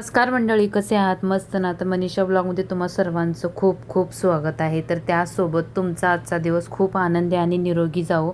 नमस्कार मंडळी कसे आहात? मस्त ना? तर मनीषा ब्लॉगमध्ये तुम्हा सर्वांचं खूप खूप स्वागत आहे. तर त्यासोबत तुमचा आजचा दिवस खूप आनंदी आणि निरोगी जावो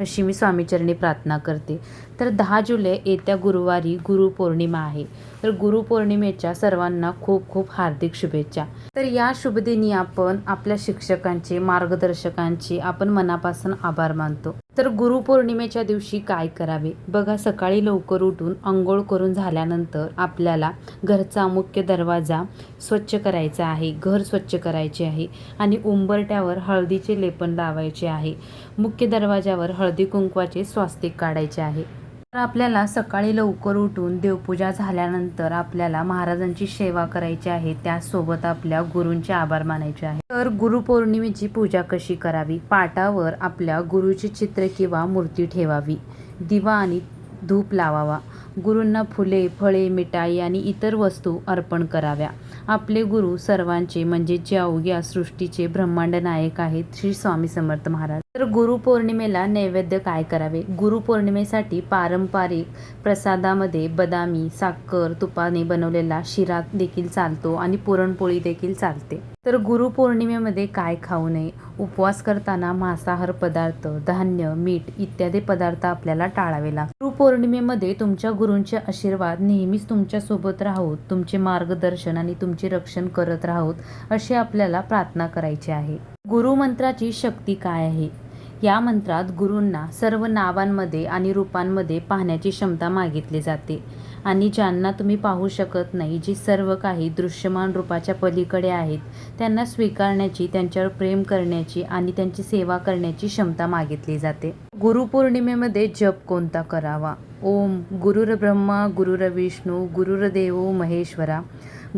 अशी मी स्वामीचरणी प्रार्थना करते. तर दहा जुलै येत्या गुरुवारी गुरुपौर्णिमा आहे. तर गुरुपौर्णिमेच्या सर्वांना खूप खूप हार्दिक शुभेच्छा. तर या शुभदिनी आपण आपल्या शिक्षकांचे मार्गदर्शकांचे आपण मनापासून आभार मानतो. तर गुरुपौर्णिमेच्या दिवशी काय करावे? बघा सकाळी लवकर उठून आंघोळ करून झाल्यानंतर आपल्याला घरचा मुख्य दरवाजा स्वच्छ करायचा आहे घर स्वच्छ करायचे आहे आणि उंबरट्यावर हळदीचे लेपन लावायचे आहे. मुख्य दरवाजावर हळदी कुंकवाचे स्वास्तिक काढायचे आहे. तर आपल्याला सकाळी लवकर उठून देवपूजा झाल्यानंतर आपल्याला महाराजांची सेवा करायची आहे. त्यासोबत आपल्या गुरूंचे आभार मानायचे आहे. तर गुरुपौर्णिमेची पूजा कशी करावी? पाटावर आपल्या गुरुचे चित्र किंवा मूर्ती ठेवावी. दिवा आणि धूप लावावा. गुरूंना फुले फळे मिठाई आणि इतर वस्तू अर्पण कराव्या. आपले गुरु सर्वांचे म्हणजे जे अवघ्या सृष्टीचे ब्रह्मांड नायक आहेत श्री स्वामी समर्थ महाराज. तर गुरुपौर्णिमेला नैवेद्य काय करावे? गुरुपौर्णिमेसाठी पारंपरिक प्रसादामध्ये बदामी साखर तुपाने बनवलेला शिरा देखील चालतो आणि पुरणपोळी देखील चालते. तर गुरुपौर्णिमेमध्ये काय खाऊ नये? उपवास करताना मांसाहार पदार्थ धान्य मीठ इत्यादी पदार्थ आपल्याला टाळावे लागतात. गुरुपौर्णिमेमध्ये तुमच्या गुरूंचे आशीर्वाद नेहमीच तुमच्यासोबत तुमचे मार्गदर्शन आणि तुमचे रक्षण करत राहोत अशी आपल्याला प्रार्थना करायची आहे. गुरुमंत्राची शक्ती काय आहे? या मंत्रात गुरूंना सर्व नावांमध्ये आणि रूपांमध्ये पाहण्याची क्षमता मागितली जाते. आणि ज्यांना तुम्ही पाहू शकत नाही जी सर्व काही दृश्यमान रूपाच्या पलीकडे आहेत त्यांना स्वीकारण्याची त्यांच्यावर प्रेम करण्याची आणि त्यांची सेवा करण्याची क्षमता मागितली जाते. गुरुपौर्णिमेमध्ये जप कोणता करावा? ओम गुरुर ब्रह्मा गुरुर गुरुर्देव महेश्वरा.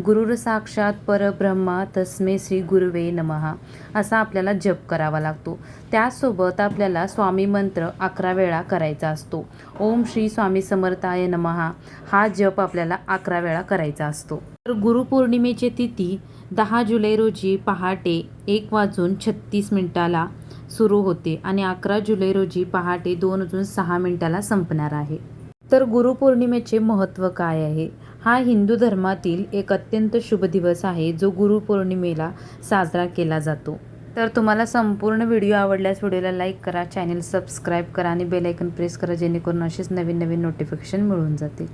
गुरुर साक्षात परब्रह्मा तस्मे श्री गुरुवे नमहा असा आपल्याला जप करावा लागतो. त्यासोबत आपल्याला स्वामी मंत्र अकरा वेळा करायचा असतो. ओम श्री स्वामी समर्थाय नमहा हा जप आपल्याला अकरा वेळा करायचा असतो. तर गुरुपौर्णिमेची तिथी दहा जुलै रोजी पहाटे एक वाजून छत्तीस मिनिटाला सुरू होते आणि अकरा जुलै रोजी पहाटे दोन वाजून सहा मिनिटाला संपणार आहे. तर गुरुपौर्णिमेचे महत्त्व काय आहे? हा हिंदू धर्मातील एक अत्यंत शुभ दिवस आहे जो गुरुपौर्णिमेला साजरा केला जातो. तर तुम्हाला संपूर्ण व्हिडिओ आवडल्यास व्हिडिओला लाईक करा चॅनल सबस्क्राईब करा आणि बेलायकन प्रेस करा जेणेकरून असेच नवीन नवीन नोटिफिकेशन मिळून जातील.